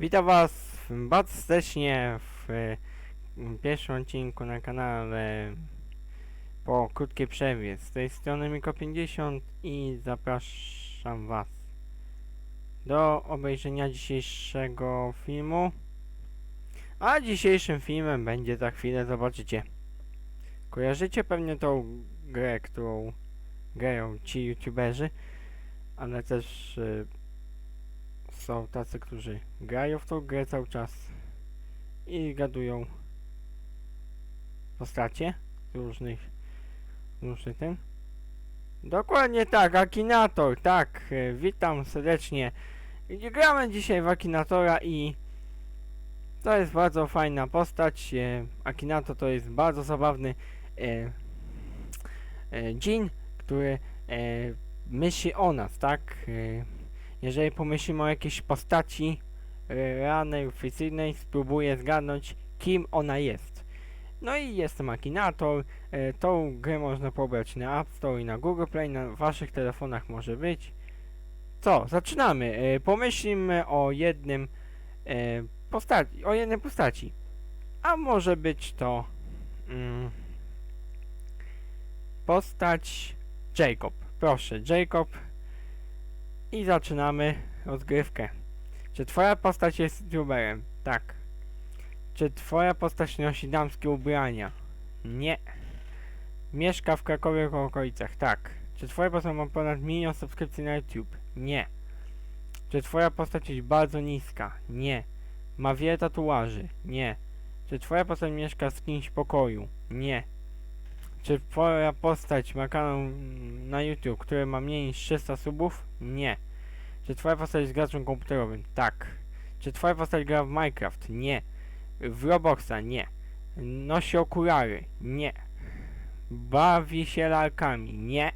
Witam Was bardzo serdecznie w e, pierwszym odcinku na kanale po krótkiej przerwie. Z tej strony Miko50 i zapraszam Was do obejrzenia dzisiejszego filmu. A dzisiejszym filmem będzie za chwilę, zobaczycie. Kojarzycie pewnie tą grę, którą grają ci youtuberzy, ale też e, są tacy, którzy grają w tą grę cały czas i gadują postacie różnych różnych tym. Dokładnie tak, Akinator, tak, e, witam serdecznie. Gramy dzisiaj w Akinatora i to jest bardzo fajna postać. E, Akinator to jest bardzo zabawny e, e, dżin, który e, myśli o nas, tak? E, jeżeli pomyślimy o jakiejś postaci e, realnej, fikcyjnej, spróbuję zgadnąć, kim ona jest. No i jestem Akinator. E, tą grę można pobrać na App Store i na Google Play, na waszych telefonach może być. Co? Zaczynamy. E, pomyślimy o jednym postaci, o jednej postaci. A może być to mm, postać Jacob. Proszę, Jacob i zaczynamy rozgrywkę. Czy twoja postać jest youtuberem? Tak. Czy twoja postać nosi damskie ubrania? Nie. Mieszka w Krakowie w okolicach? Tak. Czy twoja postać ma ponad milion subskrypcji na YouTube? Nie. Czy twoja postać jest bardzo niska? Nie. Ma wiele tatuaży? Nie. Czy twoja postać mieszka w kimś pokoju? Nie. Czy twoja postać ma kanał na YouTube, który ma mniej niż 300 subów? Nie. Czy twoja postać jest graczem komputerowym? Tak. Czy twoja postać gra w Minecraft? Nie. W Robloxa? Nie. Nosi okulary? Nie. Bawi się lalkami? Nie.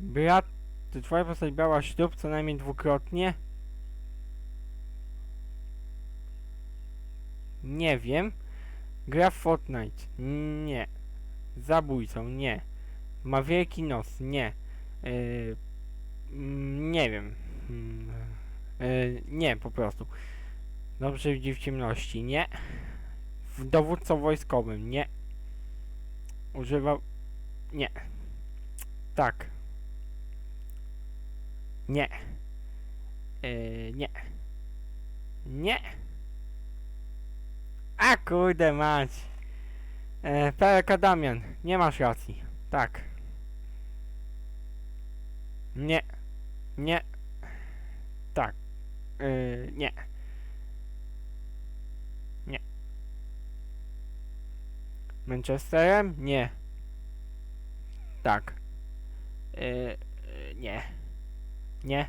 Brat... Czy twoja postać brała ślub co najmniej dwukrotnie? Nie wiem. Gra w Fortnite? Nie. Zabójcą? Nie. Ma wielki nos? Nie. Yy, nie wiem. Yy, nie, po prostu. Dobrze widzi w ciemności? Nie. Dowódcą wojskowym? Nie. Używał... Nie. Tak. Nie. Yy, nie. Nie. A kurde mać. E, PLK Damian, nie masz racji. Tak. Nie. Nie. Tak. Yy, nie. Nie. Manchesterem? Nie. Tak. Yy, nie. Nie.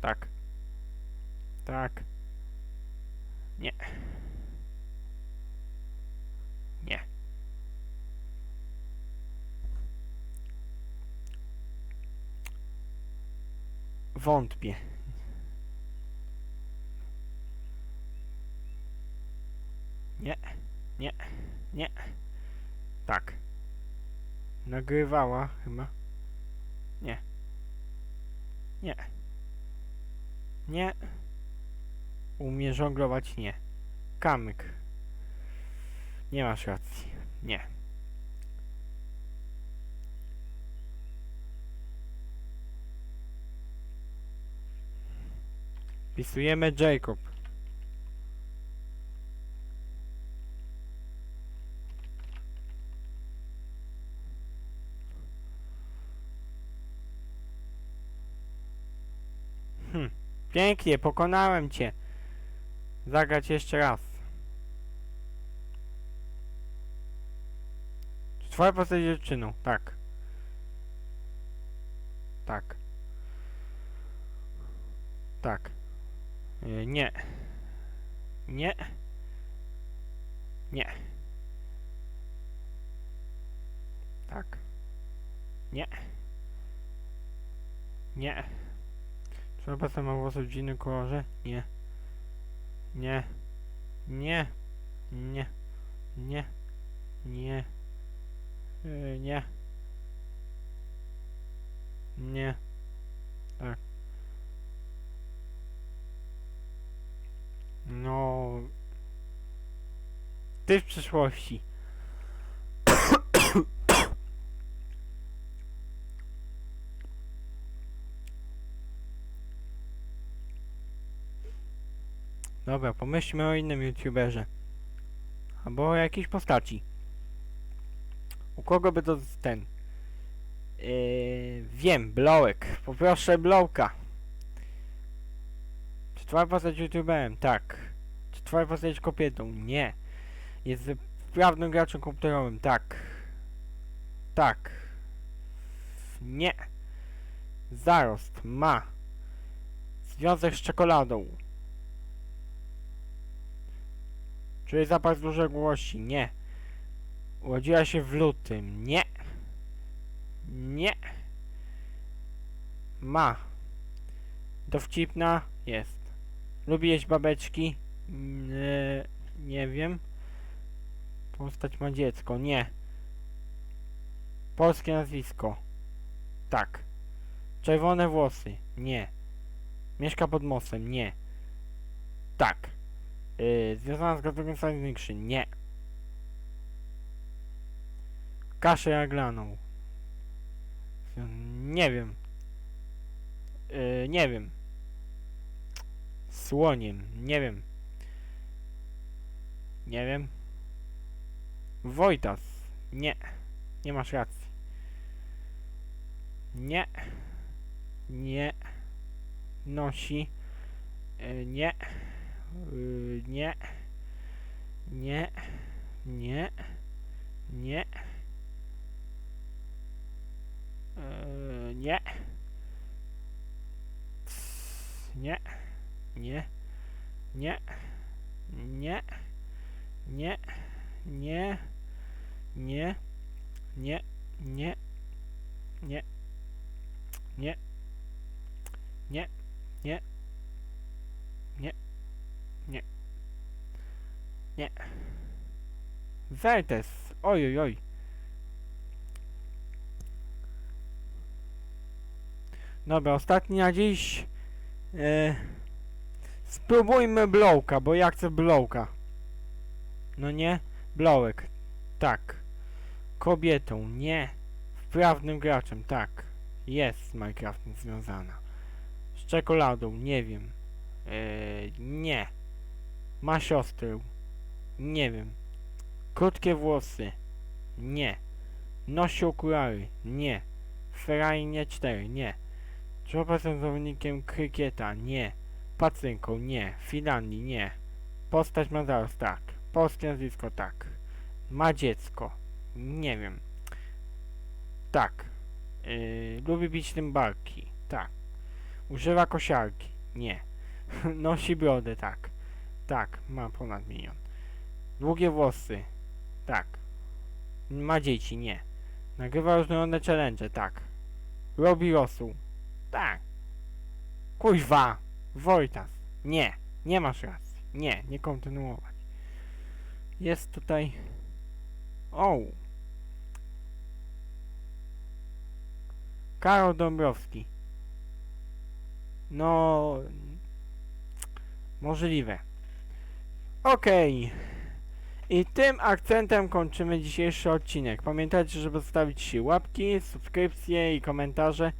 Tak. Tak. Nie. Wątpię. Nie, nie, nie. Tak. Nagrywała chyba. Nie. Nie. Nie. Umie żonglować? Nie. Kamyk. Nie masz racji. Nie. Wpisujemy Jacob. Hm. Pięknie, pokonałem cię. Zagrać jeszcze raz. Czy twoja postać jest dziewczyną? Tak. Tak. Tak. Y, Nie. Nie. Nie. Tak. Nie. Nie. Czy obecna ma włosy w dziwnym kolorze? Nie. Nie. Nie. Nie. Nie. Nie. Yy, nie. Nie. Tak. Ty w przyszłości. Dobra, pomyślmy o innym youtuberze. Albo o jakiejś postaci. U kogo by to ten? Yy, wiem, Blowek. Poproszę Blowka. Czy twoja postać youtuberem? Tak. Czy twoja postać kobietą? Nie. Jest wprawnym graczem komputerowym? Tak. Tak. Nie. Zarost. Ma. Związek z czekoladą. Czuje zapach z dużej głości? Nie. Urodziła się w lutym? Nie. Nie. Ma. Dowcipna? Jest. Lubi jeść babeczki? Nie, nie wiem. Postać ma dziecko? Nie. Polskie nazwisko? Tak. Czerwone włosy? Nie. Mieszka pod mostem? Nie. Tak. Yy, związana z gatunkiem science? Nie. Kaszę jaglaną? Nie wiem. Yy, nie wiem. Słoniem? Nie wiem. Nie wiem. Wojtas? Nie. Nie masz racji. Nie. Nie. Nosi. Yy, nie. Yy, nie. Nie. Nie. Nie. Yy, nie. Nie. Nie. Nie. Nie. Nie. Nie. Nie. Nie. Nie. Nie. Nie. Nie. Nie. Nie. Nie. Nie. Oj, oj, oj. Dobra, ostatni na dziś. E, spróbujmy blowka, bo ja chcę blowka. No nie? Blowek. Tak. Kobietą. Nie. Wprawnym graczem. Tak. Jest z Minecraftem związana. Z czekoladą. Nie wiem. E, nie. Ma siostrę. Nie wiem. Krótkie włosy. Nie. Nosi okulary. Nie. Ferrari 4. Nie. Czy obecnym zawodnikiem krykieta? Nie. Pacynką? Nie. Finlandii? Nie. Postać ma zaraz? Tak. Polskie nazwisko? Tak. Ma dziecko? Nie wiem. Tak. Yy, lubi bić tym barki? Tak. Używa kosiarki? Nie. Nosi brodę? Tak. Tak. Ma ponad milion. Długie włosy? Tak. Ma dzieci? Nie. Nagrywa różnorodne challenge? Tak. Robi rosół? Tak. Kuźwa! Wojtas. Nie. Nie masz racji. Nie. Nie kontynuować. Jest tutaj... O! Karol Dąbrowski. No... Możliwe. Okej. I tym akcentem kończymy dzisiejszy odcinek. Pamiętajcie, żeby zostawić łapki, subskrypcje i komentarze.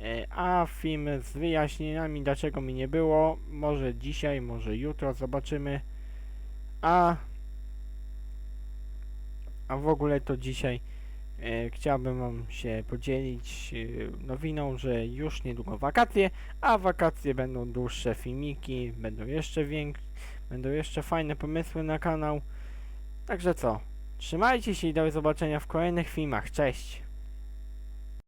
E, A film z wyjaśnieniami, dlaczego mi nie było, może dzisiaj, może jutro, zobaczymy. A, a w ogóle to dzisiaj e, chciałbym Wam się podzielić e, nowiną, że już niedługo wakacje, a wakacje będą dłuższe filmiki, będą jeszcze większe, będą jeszcze fajne pomysły na kanał. Także co, trzymajcie się i do zobaczenia w kolejnych filmach. Cześć!